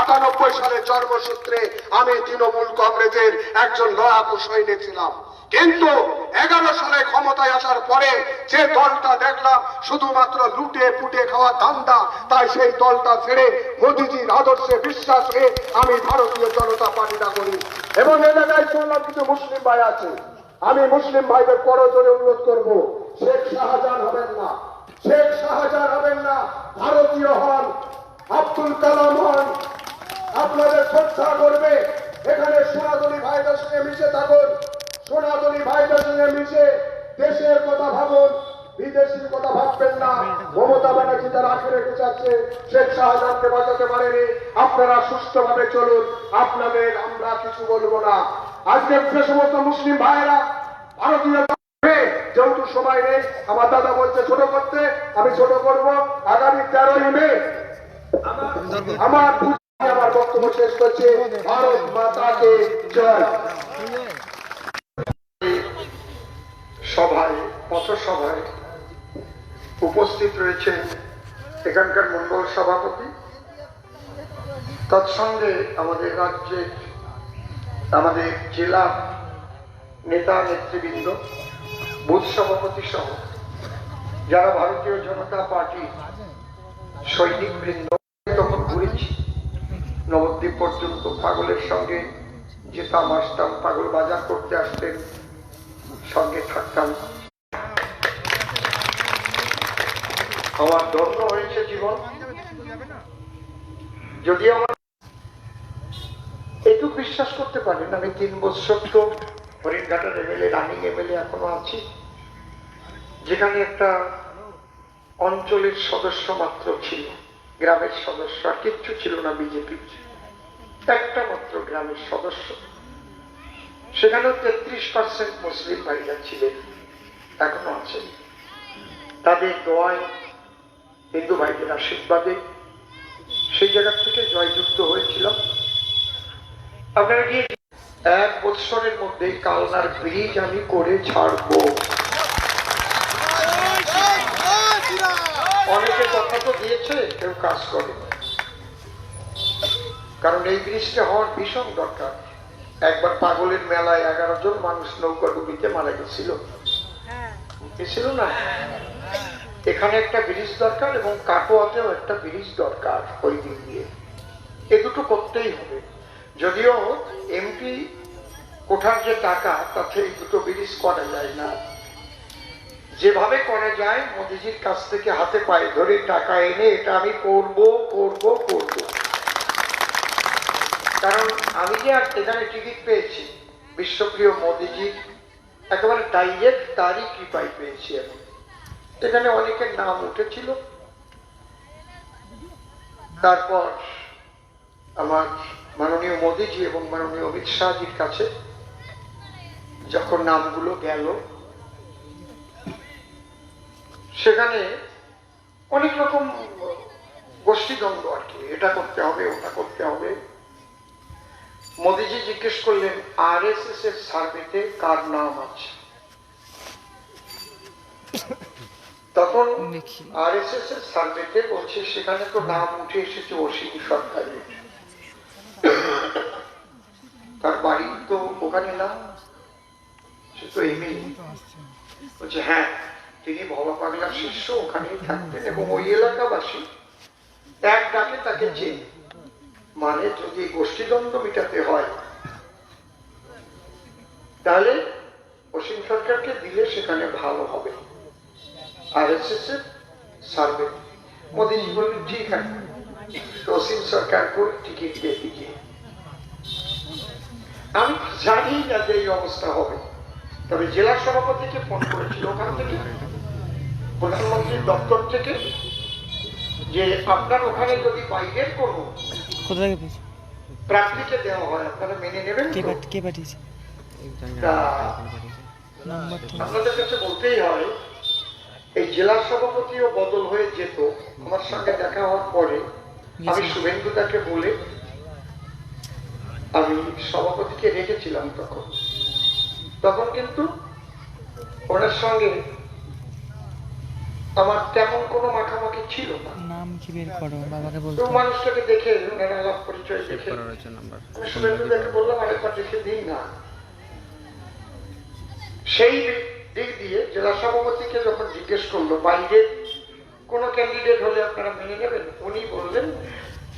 আটানব্বই সালে জন্মসূত্রে আমি তৃণমূল কংগ্রেসের একজন লড়াকু সৈনিক ছিলাম। কিন্তু এগারো সালে ক্ষমতায় আসার পরে যে দলটা দেখলাম, শুধুমাত্র লুটে পুটে খাওয়া ধান্দা, তাই সেই দলটা ছেড়ে মোদিজির আদর্শে বিশ্বাস রেখে আমি ভারতীয় জনতা পার্টিটা করি। এবং এলাকায় শুনলাম কিছু মুসলিম ভাই আছে। আমি মুসলিম ভাইদের করজোরে অনুরোধ করব, শেখ শাহজাহান হবেন না। শেখ শাহজাহান হবেন না, ভারতীয় হন। আব্দুল কালাম হন। আপনাদের শ্রদ্ধা করবে। এখানে সোনাদলি ভাইদের সঙ্গে মিশে থাকুন। সোনাদলি ভাইদের সঙ্গে মিশে দেশের কথা ভাবুন। বিদেশির কথা ভাববেন না। মমতা ব্যানার্জি তার আখে রেখে যাচ্ছে শেখ শাহজাহানকে বাঁচাতে পারেনি। আপনারা সুস্থভাবে চলুন। আপনাদের আমরা কিছু বলব না। আজকে যে সমস্ত মুসলিম ভাইয়েরা ভারতীয় যেহেতু সময় নেই, আমার দাদা বলছে ছোট করতে, আমি ছোট করব। আগামী তেরোই মে আমার আমি আমার বক্তব্য শেষ করছি। ভারত মাতাকে জয়। সভায় উপস্থিত রয়েছেন এখানকার মন্ডল সভাপতি। তৎসঙ্গে আমাদের রাজ্যের, আমাদের জেলা নেতা নেতৃবৃন্দ, বুথ সভাপতি সহ যারা ভারতীয় জনতা পার্টি সৈনিক বৃন্দ নবদ্বীপ পর্যন্ত পাগলের সঙ্গে যেতাম আসতাম পাগল বাজার করতে আসতেন, সঙ্গে থাকতাম। আমার ধন্য হয়েছে জীবন। যদি আমার একটু বিশ্বাস করতে পারেন, আমি তিন বছর তো হরিণঘাটার এমএলএ, রানিং এমএলএ এখনও আছি। যেখানে একটা অঞ্চলের সদস্য মাত্র ছিল। গ্রামের সদস্য, আর কিচ্ছু ছিল না বিজেপির একটা মাত্র গ্রামের সদস্য। সেখানেও তেত্রিশ পার্সেন্ট মুসলিম ভাইরা ছিলেন, এখনও আছেন। তাদের দোয়ায় হিন্দু ভাইদের আশীর্বাদে সেই জায়গা থেকে জয়যুক্ত হয়েছিলাম। আপনারা গিয়ে এক বৎসরের মধ্যে কালনার ব্রিজ আমি করে ছাড়বো। অনেকে কথা তো দিয়েছে কেউ কাজ করে কারণ এই ব্রিজটা হওয়ার ভীষণ দরকার। একবার পাগলের মেলায় এগারো জন মানুষ নৌকা ডুবিতে মারা গেছিল। গেছিল না? এখানে একটা ব্রিজ দরকার এবং কাটোয়াতেও একটা ব্রিজ দরকার ওই দিক দিয়ে। এ দুটো করতেই হবে। যদিও এমপি কোঠার যে টাকা তাতে এই দুটো ব্রিজ করা যায় না। যেভাবে করা যায়, মোদিজির কাছ থেকে হাতে পায়ে ধরে টাকা এনে এটা আমি করব করব করব। কারণ আমি যে আর এখানে টিকিট পেয়েছি, বিশ্বপ্রিয় মোদিজি, একেবারে ডাইরেক্ট তারই কৃপায় পেয়েছি আমি। এখানে অনেকের নাম উঠেছিল। তারপর আমার মাননীয় মোদিজি এবং মাননীয় অমিত শাহজির কাছে যখন নামগুলো গেল সেখানে অনেক রকম গোষ্ঠীদ্বন্দ্ব আর কি। এটা করতে হবে ওটা করতে হবে। মোদিজি জিজ্ঞেস করলেন আর এস এস এর সার্ভেতে কার নাম আছে? তখন আর এস এস এর সার্ভেতে বলছে সেখানে তো নাম উঠে এসেছে অসীম সরকারের। তার বাড়ি তো ওখানে না? সে তো এমনি বলছে হ্যাঁ। তিনি ভবা পাগলার শিষ্য, ওখানেই থাকতেন। এবং ওই এলাকাবাসী এক ডাকে তাকে চেনে মানে যদি গোষ্ঠীদ্বন্দ্ব মিটাতে হয়, তাহলে অসীম সরকারকে দিলে সেখানে ভালো হবে। আর এস এস এর সার্ভে। মোদীজি বললেন, ঠিক আছে। তো অসীম সরকার को টিকিট দিয়ে দিজিয়ে আমি জানি না যে এই অবস্থা হবে। তবে জেলা সভাপতিকে ফোন করেছিল ওখান থেকে। প্রধানমন্ত্রীর দপ্তর থেকে যে আপনার ওখানে যদি বাইরের কোনো কোথা থেকে পেয়েছ? প্রার্থীকে দেওয়া হয় আপনারা মেনে নেবেন কে কে পাঠিয়েছে? আপনাদের কাছে বলতেই হয় এই জেলা সভাপতিও বদল হয়ে যেত। আমার সঙ্গে দেখা হওয়ার পরে আমি শুভেন্দুদাকে বলে আমি সভাপতিকে রেখেছিলাম তখন। তখন কিন্তু ওনার সঙ্গে আমার তেমন কোনো মাখামাখি ছিল না। নাম কি বের করো? বাবাকে তো মানুষটাকে দেখে ওনার আলাপ পরিচয় দেখে। আমি শুভেন্দুদাকে বললাম আরেকবার দেখে দিই না। সেই দিক দিয়ে জেলা সভাপতিকে যখন জিজ্ঞেস করল বাইরের কোন ক্যান্ডিডেট হলে আপনারা মেনে নেবেন? উনি বললেন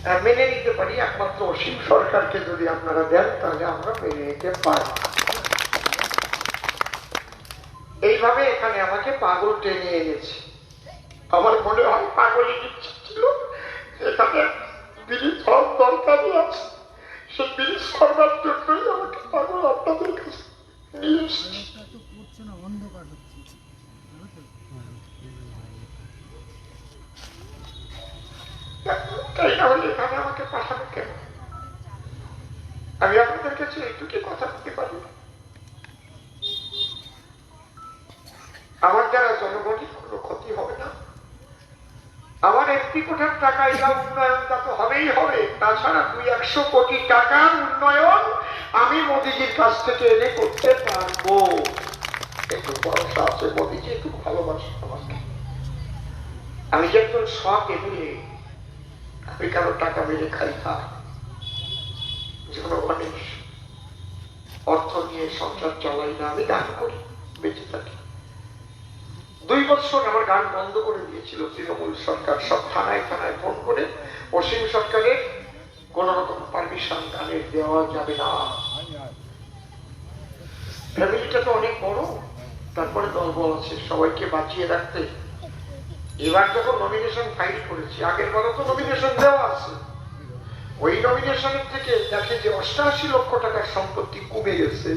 "হ্যাঁ, মেনে নিতে পারি। একমাত্র অসীম সরকারকে যদি আপনারা দেন তাহলে আমরা মেনে নিতে পারি। এইভাবে এখানে আমাকে পাগল টেনে এনেছে। আমার মনে হয় পাগলের ইচ্ছা ছিল এখানে ব্রিজ হওয়ার দরকারই আছে সেই ব্রিজ করবার জন্যই আমাকে পাগল আপনাদের কাছে নিয়ে এসেছি। আমার দ্বারা জনগণের কোনো ক্ষতি হবে না। আমার একটি কোটার টাকা এলা উন্নয়ন তা তো হবেই হবে। তাছাড়া দুই একশো কোটি টাকার উন্নয়ন আমি মোদিজির কাছ থেকে এনে করতে পারব। একটু ভরসা আছে মোদিজি, একটু ভালোবাসে আমাকে আমি যে একজন শখ এমনি আমি কারও টাকা মেরে খাই না? জনগণের অর্থ নিয়ে সংসার চালাই না, আমি দান করি, বেঁচে থাকি। দুই বছর আমার গান বন্ধ করে দিয়েছিল তৃণমূল সরকার। সব থানায় থানায় ফোন করে অসীম সরকারের কোন রকম পারমিশন গানের দেওয়া যাবে না। ফ্যামিলিটা তো অনেক বড়, তারপরে দলবল আছে, সবাইকে বাঁচিয়ে রাখতে। এবার যখন নমিনেশন ফাইল করেছি, আগের বারও তো নমিনেশন দেওয়া আছে। ওই নমিনেশনের থেকে দেখে যে অষ্টাশি লক্ষ টাকার সম্পত্তি কমে গেছে।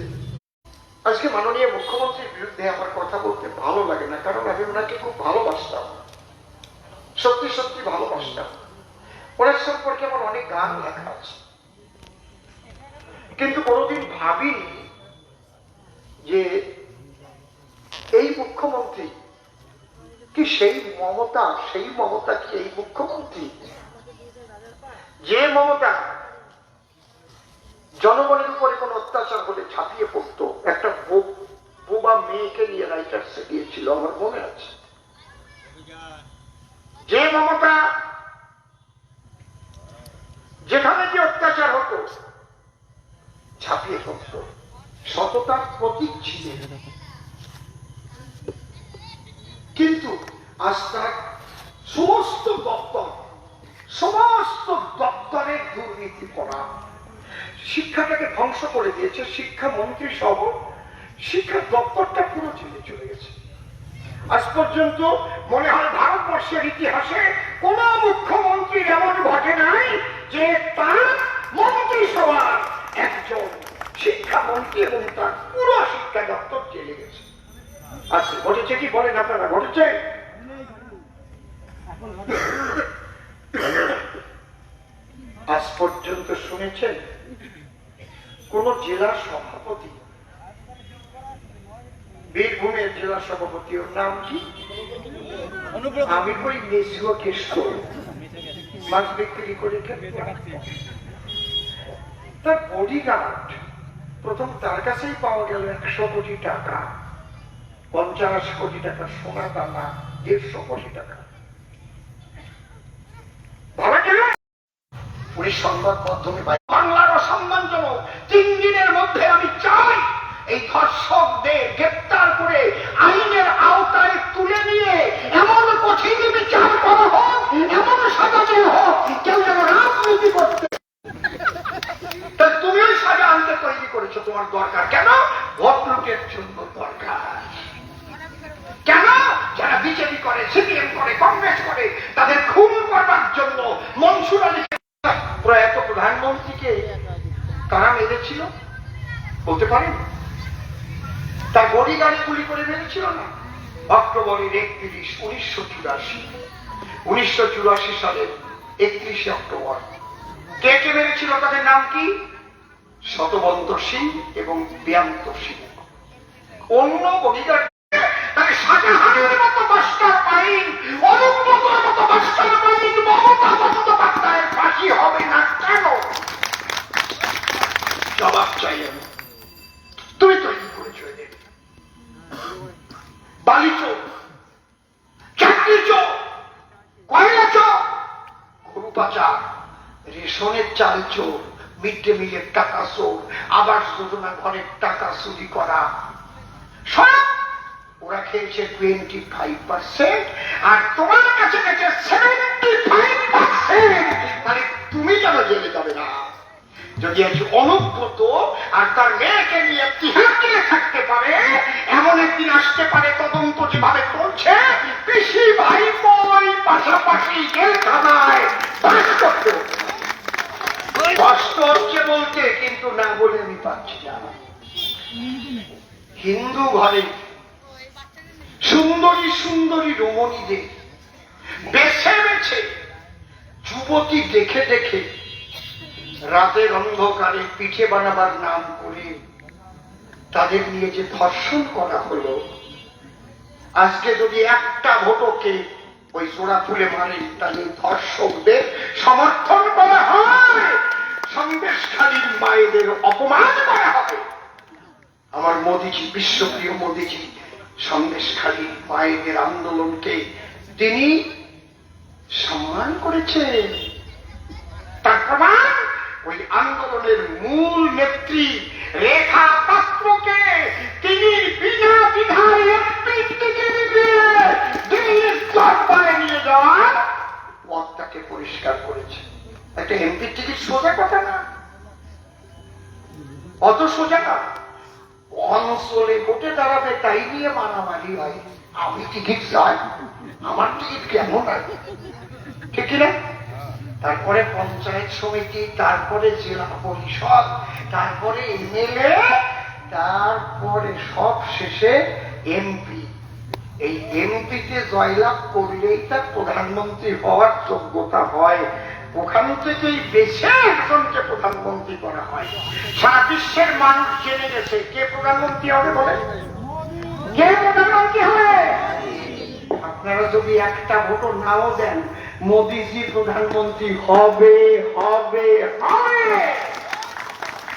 আজকে মাননীয় মুখ্যমন্ত্রীর বিরুদ্ধে আমার কথা বলতে ভালো লাগে না, কারণ আমি ওনাকে খুব ভালোবাসতাম। সত্যি সত্যি ভালোবাসতাম। ওনার সম্পর্কে আমার অনেক গান লেখা আছে। কিন্তু কোনোদিন ভাবিনি যে এই মুখ্যমন্ত্রী কি সেই মমতা সেই মমতা কি এই মুখ্যমন্ত্রী? যে মমতা জনগণের উপরে কোন অত্যাচার হলে ঝাঁপিয়ে পড়তো। একটা বোবা মেয়েকে নিয়ে রাইটার্সে দিয়েছিল আমার মনে আছে। যে মমতা, যেখানে যে অত্যাচার হতো, ঝাঁপিয়ে পড়তো। সততার প্রতীক ছিলেন কিন্তু আজ তার সমস্ত দপ্তর, সমস্ত দপ্তরের দুর্নীতি করা শিক্ষাটাকে ধ্বংস করে দিয়েছে শিক্ষামন্ত্রী সহ, শিক্ষা দপ্তরটা পুরো জেলে চলে গেছে। আজ পর্যন্ত মনে হয় ভারতবর্ষের ইতিহাসে কোন মুখ্যমন্ত্রীর এমন ঘটে নাই যে তার মন্ত্রিসভার একজন শিক্ষামন্ত্রী এবং তার পুরো শিক্ষা দপ্তর জেলে গেছে। আজকে ঘটেছে কি বলেন আপনারা, ঘটেছে? আজ পর্যন্ত শুনেছেন কোন জেলার সভাপতি? বীরভূমের জেলা সভাপতি ওর নাম কি? আমি কই মাছ বিক্রি করে তার বডিগার্ড প্রথম তার কাছেই পাওয়া গেল একশো কোটি টাকা। পঞ্চাশ কোটি টাকা সোনা দানা দেড়শো কোটি টাকা। ভাবা গেল উনি সংবাদ মাধ্যমে বাংলার অসম্মানজনক তিন মধ্যে আমি চাই এই ধর্ষকদের গ্রেপ্তার করে আইনের আওতায় তুলে নিয়ে এমন কঠিন বিচার করা হোক, এমন সাজাতে হোক, কেউ যেন রাজনীতি করতে তুমি সাজা আনতে তৈরি করেছ, তোমার দরকার। কেন? লুটের জন্য দরকার। কেন? যারা বিজেপি করে, সিপিএম করে, কংগ্রেস করে, তাদের খুন করবার জন্য মনসুর আলী প্রয়াত প্রধানমন্ত্রীকে তারা মেরেছিল? বলতে পারেন তার বডি গাড়ি গুলি করে মেরেছিল না? অক্টোবরের একত্রিশ, উনিশশো চুরাশি। উনিশশো চুরাশি সালের একত্রিশে অক্টোবর। কে কে মেরেছিল? তাদের নাম কি? শতবন্ত সিং এবং ব্যান্ত সিং। অন্য ফাঁসি হবে না কেন? জবাব চাই আমি। তুমি তৈরি করেছ এদের বালি চোখ চাকরি চোখ কয়লা চোখ গরু পাচার রেশনের চাল চোর মিড ডে মিলের টাকা চোর, আবার যোজনা ঘরের টাকা চুরি করা। সব ওরা খেয়েছে টোয়েন্টি ফাইভ পার্সেন্ট আর তোমার কাছে গেছে সেভেন্টি ফাইভ পার্সেন্ট মানে তুমি কেন জেলে যাবে না? যদি আজ অনুব্রত আর তার মেয়েকে নিয়ে জেলে থাকতে পারে, এমন একদিন আসতে পারে তদন্ত যেভাবে চলছে, পিসি ভাই বই পাশাপাশি জেলখানায় বাস করতে কষ্ট হচ্ছে বলতে কিন্তু না বলে আমি পাচ্ছি না। হিন্দু ঘরে সুন্দরী সুন্দরী রমণীদের বেছে বেছে যুবতী দেখে দেখে রাতের অন্ধকারে পিঠে বানাবার নাম করে তাদের নিয়ে যে ধর্ষণ করা হলো, আজকে যদি একটা ভোটকে ওই সোড়া ফুলে মারে, তাহলে ধর্ষকদের সমর্থন করা হয়। সন্দেশখালীর মায়েদের অপমান করা হবে। আমার মোদিজি, বিশ্বপ্রিয় মোদিজি সন্দেশখালী মায়েদের আন্দোলনকে তিনি সম্মান করেছেন। তার প্রমাণ ওই আন্দোলনের মূল নেত্রী, রেখা পাত্রকে তিনি বিনা বিধায় দিয়ে দিল্লির দরবারে নিয়ে যাওয়ার পথটাকে পরিষ্কার করেছে। একটা এমপি টিকিট সোজা কথা না। অত সোজা না। অঞ্চলে ভোটে দাঁড়াবে, তাই নিয়ে মারামারি হয়। আমি টিকিট চাই। আমার টিকিট কেমন আছে ঠিক না তারপরে পঞ্চায়েত সমিতি, তারপরে জেলা পরিষদ, তারপরে এমএলএ, তারপরে সব শেষে এমপি। এই এমপিতে জয়লাভ করলেই তার প্রধানমন্ত্রী হওয়ার যোগ্যতা হয়। ওখান থেকেই বেছে একজনকে প্রধানমন্ত্রী করা হয়। সারা বিশ্বের মানুষ জেনে গেছে কে প্রধানমন্ত্রী হবে বলে? কে প্রধানমন্ত্রী হবে? আপনারা যদি একটা ভোটও নাও দেন মোদিজি প্রধানমন্ত্রী হবে হবে হবে।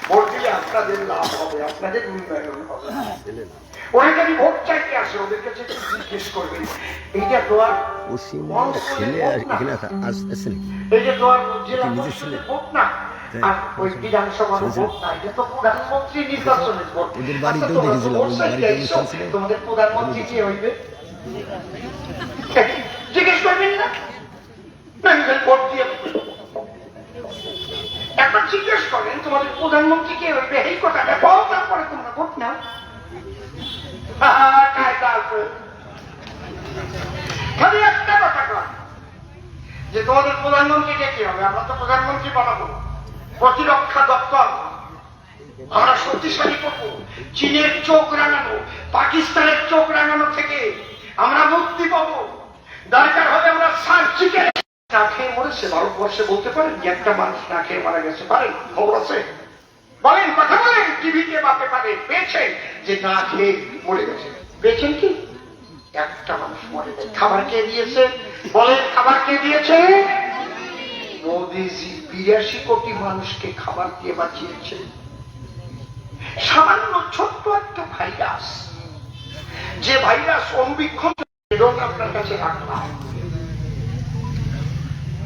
ভোট দিলে আপনাদের লাভ হবে আপনাদের উন্নয়ন হবে। ওরা যদি ভোট চাইতে আসে ওদের কাছে জিজ্ঞেস করবেন। এইটা দোয়ার ওসিম ছেলে আর এখানে আসছে এই যে দোয়ার জেলা কি পরিষদের ভোট না তাই? আর ওই বিধানসভার শুনছি। ভোট না এটা তো প্রধানমন্ত্রী ওদের বাড়িতেও আচ্ছা, দেখেছিলাম। তোমাদের প্রধানমন্ত্রী কে হইবে? জিজ্ঞেস করবেন না? একবার জিজ্ঞেস করেন, তোমাদের প্রধানমন্ত্রী কে হইবে এই কথাটা বল, তারপরে তোমরা ভোট নাও। খালি একটা কথা কয় যে তোমাদের প্রধানমন্ত্রীকে কি হবে? আমরা তো প্রধানমন্ত্রী বানাবো। প্রতিরক্ষা দপ্তর। আমরা শক্তিশালী করব। চীনের চোখ রাঙানো, পাকিস্তানের চোখ রাঙানো থেকে আমরা মুক্তি পাবো। দরকার আমরা সার্জিক্যাল না খেয়ে মরেছে ভারতবর্ষে বলতে পারেন যে একটা মানুষ না খেয়ে মারা গেছে। পারেন, খবর আছে? বলেন, কথা বলেন, টিভিতে বা পেপারে যে না খেয়ে মরে গেছে। পেয়েছেন কি? একটা মানুষ মরে খাবার কে দিয়েছে? বলেন, খাবার কে দিয়েছে? মোদিজি, বিরাশি কোটি মানুষকে খাবার দিয়ে বাঁচিয়েছে। সামান্য ছোট্ট একটা ভাইরাস। যে ভাইরাস অনুবীক্ষণ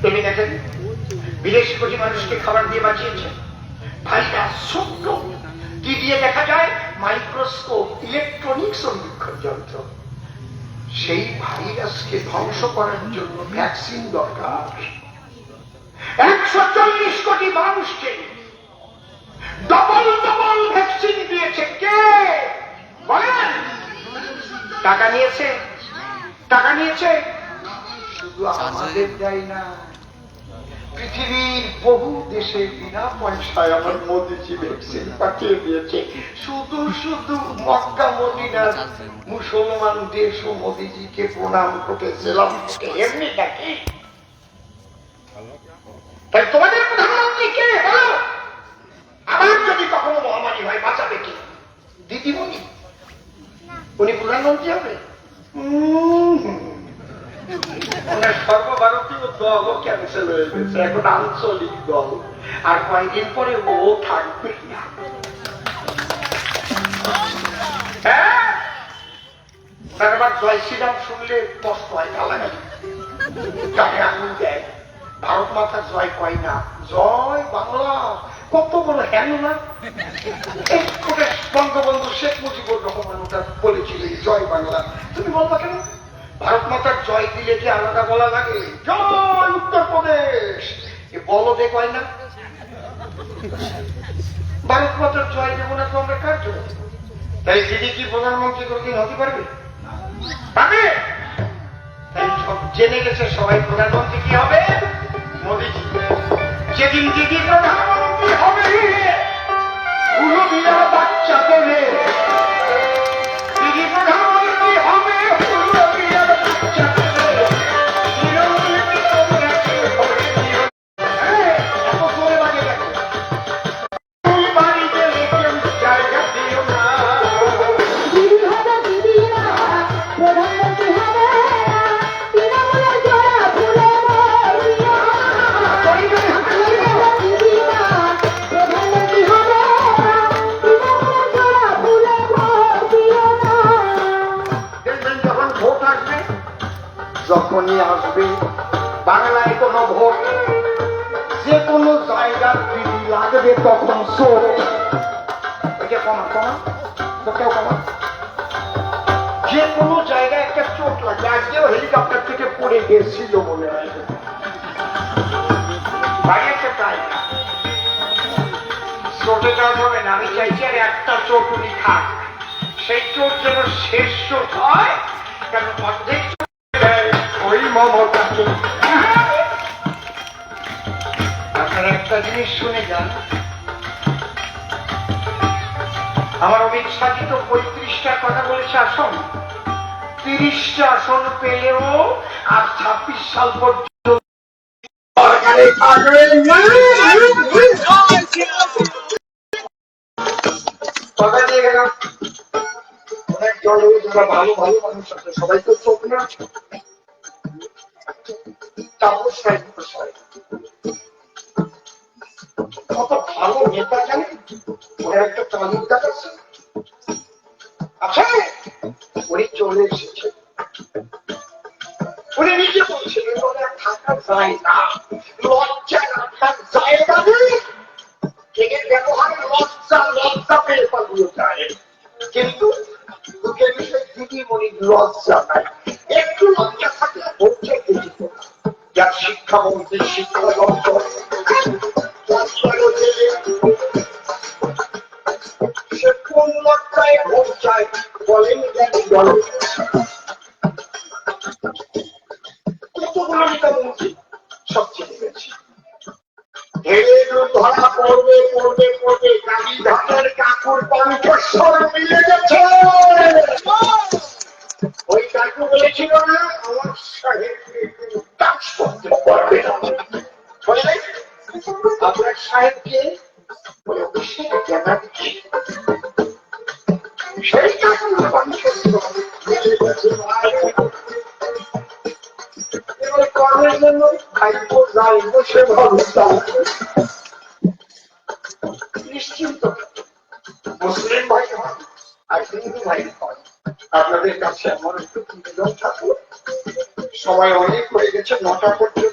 তুমি দেখেন, বিদেশি কোটি মানুষকে খাবার দিয়ে বাঁচিয়েছে। ভাইরাস ছোট্ট কি দিয়ে দেখা যায়? মাইক্রোস্কোপ, ইলেকট্রনিক্স অনুবীক্ষণ যন্ত্র সেই ভাইরাসকে ধ্বংস করার জন্য ভ্যাকসিন দরকার। একশো চল্লিশ কোটি মানুষকে ডবল ডবল ভ্যাকসিন দিয়েছে। কে? বলেন। টাকা নিয়েছে? টাকা নিয়েছে? শুধু আমাদের দেয় না। পৃথিবীর বহু দেশে বিনা পয়সায় আমার মোদিজি ভ্যাকসিন পাঠিয়ে দিয়েছে। শুধু শুধু মক্কা মদিনার মুসলমান দেশ ও মোদিজিকে প্রণাম করতেছিলাম। এমনি ডাকি তাই তোমাদের প্রধানমন্ত্রী কে? বলো। আবার যদি কখনো মহামারী হয় বাঁচাবে কি? দিদিমণি? উনি প্রধানমন্ত্রী হবে উম, ওনার সর্বভারতীয় দলও ক্যান্সেল হয়ে গেছে এখন আঞ্চলিক দল আর কয়েকদিন পরে ও থাকবে না হ্যাঁ জয় হয় ভারত জয় কয় না জয় বাংলা কত বঙ্গবন্ধু শেখ মুজিবুর রহমান ওটা বলেছিল জয় বাংলা তুমি বলবা কেন ভারত মাতার জয় দিলে কি আলাদা বলা লাগে? জয় উত্তরপ্রদেশ এ বলদে কয় না? ভারত মাতার জয় দেবো না তো আমরা কার জন্য? তাই দিদি কি প্রধানমন্ত্রী কোনদিন হতে পারবে? পারবে? তাই সব জেনে গেছে সবাই প্রধানমন্ত্রী কি হবে? মোদীজি। যেদিন দিদি প্রধানমন্ত্রী হবে বাচ্চা তোলে দিদি প্রধানমন্ত্রী যখনই আসবে। বাংলায় কোনো ভোট, যে কোনো জায়গার বিধি লাগবে তখন চোখ এটা কমা কমা তো কেউ কমা? যে কোনো জায়গায় একটা চোট লাগবে আজকেও হেলিকপ্টার থেকে পড়ে গেছিল না। আমি চাইছি আর একটা চোট উনি খাক। সেই চোট যেন শেষ চোট হয় কেন অর্ধেক মমতা চোট। আপনারা একটা জিনিস শুনে যান। আমার অমিত শাহজি তো পঁয়ত্রিশটা কথা বলেছে? আসন। তিরিশটা আসন পেলেও আর ছাব্বিশ সাল পর্যন্ত। কথা দিয়ে গেলাম। অনেক দলে যারা ভালো ভালো মানুষ আছে। সবাই তো চোখ না তাপস রায় কত ভালো নেতা জানেন ওর একটা তালুকদার আছে। আছে উনি চলে এসেছে। উনি নিজে বলছেন ওখানে থাকা যায় না। লজ্জা জায়গা নেই এদের ব্যবহারে লজ্জা লজ্জা পেয়ে পালিয়ে যায়। কিন্তু দিদিমণির লজ্জা নাই। যার শিক্ষামন্ত্রী শিক্ষা দপ্তর নিশ্চিন্ত মুসলিম ভাই হন আর হিন্দু ভাই হন আপনাদের কাছে আমার একটু নিবেদন থাকল সময় অনেক হয়ে গেছে, নটা পর্যন্ত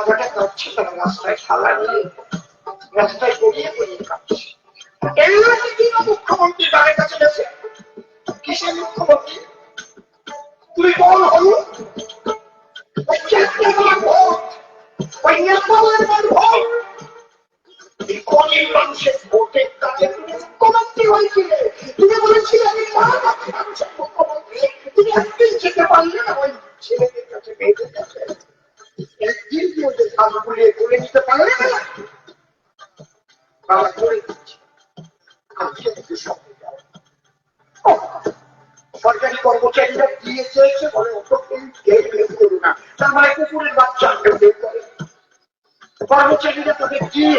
কাদাটা কাটছে তারা রাস্তায় খালা নিয়ে, রাস্তায় গড়িয়ে গড়িয়ে কাটছে মুখ্যমন্ত্রী তুমি মুখ্যমন্ত্রী আমি মুখ্যমন্ত্রী। তুমি একদিন যেতে পারলে না ওই কাছে। একদিন কি ওদের হাত বুলিয়ে করে নিতে পারলে বাবা করে দিচ্ছে সরকারি কর্মচারীরা দিয়ে চেয়েছে বলে অত কেউ না। তার মানে কুকুরের বাচ্চা বের করে কর্মচারীরা তাদের দিয়ে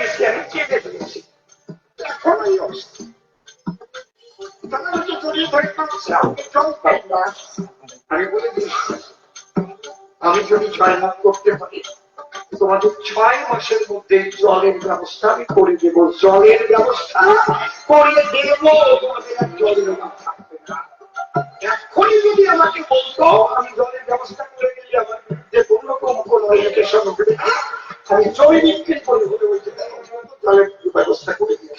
ছয় মাস করতে পারি তোমাদের ছয় মাসের মধ্যে জলের ব্যবস্থা আমি করে দেব। জলের ব্যবস্থা করে দেব। তোমাদের আর জলের এখনই যদি আমাকে বলতো, আমি জলের ব্যবস্থা করে দিলে আমার বিরুদ্ধে কোন রকম কোন এলিগেশন উঠবে না। আমি জমি বিক্রি করে হলে ওই যে জলের ব্যবস্থা করে দিয়ে।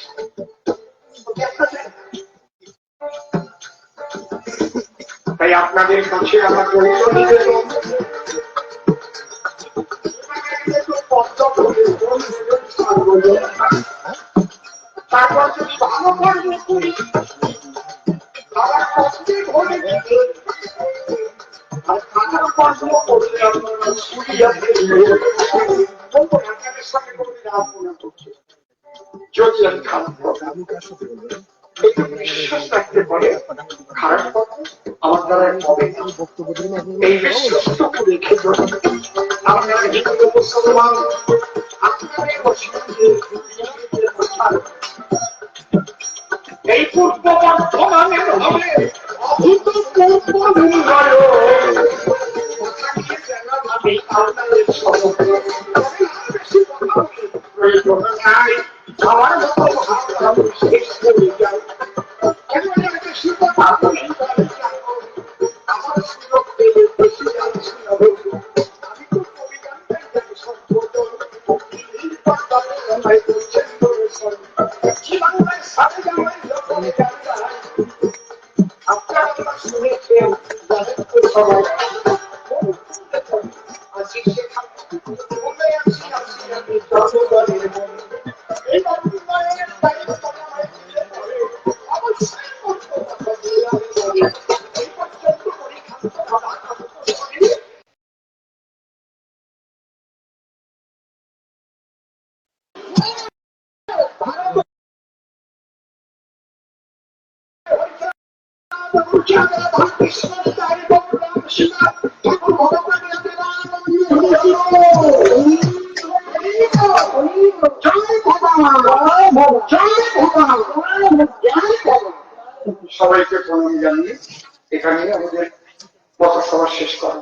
তাই আপনাদের কাছে আমার জড়িত নিবেদন আপনারা হিন্দু মুসলমান এই পূর্ব বর্ধমানের হবে সবাইকে প্রণাম জানিয়ে এখানে আমাদের কথা পথসভা শেষ করা।